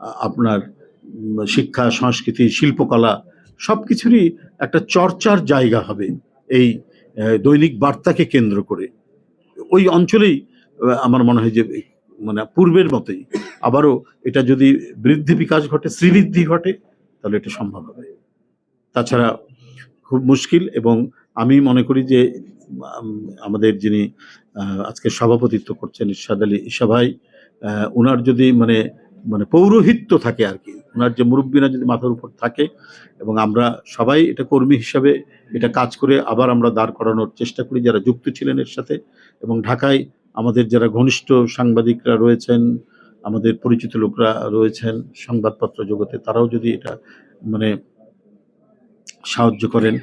আপনার শিক্ষা, সংস্কৃতি, শিল্পকলা সব কিছুরই একটা চর্চার জায়গা হবে এই দৈনিক বার্তাকে কেন্দ্র করে। ওই অঞ্চলেই আমার মনে হয় যে মানে পূর্বের মতোই আবারও এটা যদি বৃদ্ধি বিকাশ ঘটে, শ্রীবৃদ্ধি ঘটে, তাহলে এটা সম্ভব হবে। তাছাড়া খুব মুশকিল এবং আমি মনে করি যে আমাদের যিনি আজকে সভাপতিত্ব করছেন ইরশাদ আলী ঈশা ভাই ওনার যদি মানে মানে পৌরোহিত্য থাকে আর কি। ওনার যে মুরব্বীরা যদি মাথার উপর থাকে এবং আমরা সবাই এটা কর্মী হিসাবে এটা কাজ করে আবার আমরা দাঁড় করানোর চেষ্টা করি, যারা যুক্ত ছিলেন এর সাথে। এবং ঢাকায় আমাদের যারা ঘনিষ্ঠ সাংবাদিকরা রয়েছেন, আমাদের পরিচিত লোকরা রয়েছেন সংবাদপত্র জগতে, তারাও যদি এটা মানে সাহায্য করেন,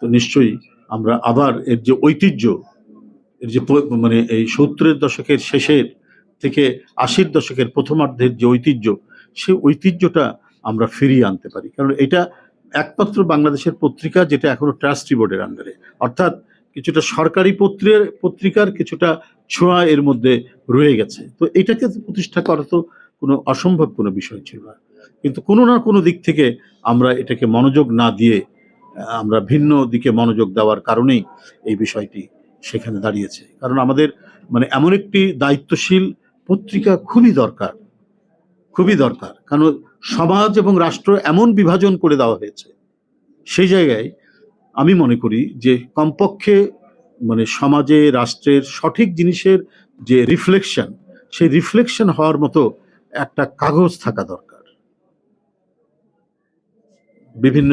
তো নিশ্চয়ই আমরা আবার এর যে ঐতিহ্য, এর যে মানে এই সত্তরের দশকের শেষের থেকে আশির দশকের প্রথমার্ধের যে ঐতিহ্য, সে ঐতিহ্যটা আমরা ফিরিয়ে আনতে পারি। কারণ এটা একমাত্র বাংলাদেশের পত্রিকা যেটা এখনও ট্রাস্টি বোর্ডের আন্ডারে অর্থাৎ কিছুটা সরকারি পত্রের পত্রিকার কিছুটা ছোঁয়া এর মধ্যে রয়ে গেছে। তো এটাকে প্রতিষ্ঠা করা তো কোনো অসম্ভব কোনো বিষয় ছিল না। কিন্তু কোনো না কোনো দিক থেকে আমরা এটাকে মনোযোগ না দিয়ে আমরা ভিন্ন দিকে মনোযোগ দেওয়ার কারণেই এই বিষয়টি সেখানে দাঁড়িয়েছে। কারণ আমাদের মানে এমন একটি দায়িত্বশীল পত্রিকা খুবই দরকার খুবই দরকার। কারণ সমাজ এবং রাষ্ট্র এমন বিভাজন করে দেওয়া হয়েছে। সেই জায়গায় আমি মনে করি যে কমপক্ষে মানে সমাজে, রাষ্ট্রের সঠিক জিনিসের যে রিফ্লেকশন, সেই রিফ্লেকশন হওয়ার মতো একটা কাগজ থাকা দরকার। বিভিন্ন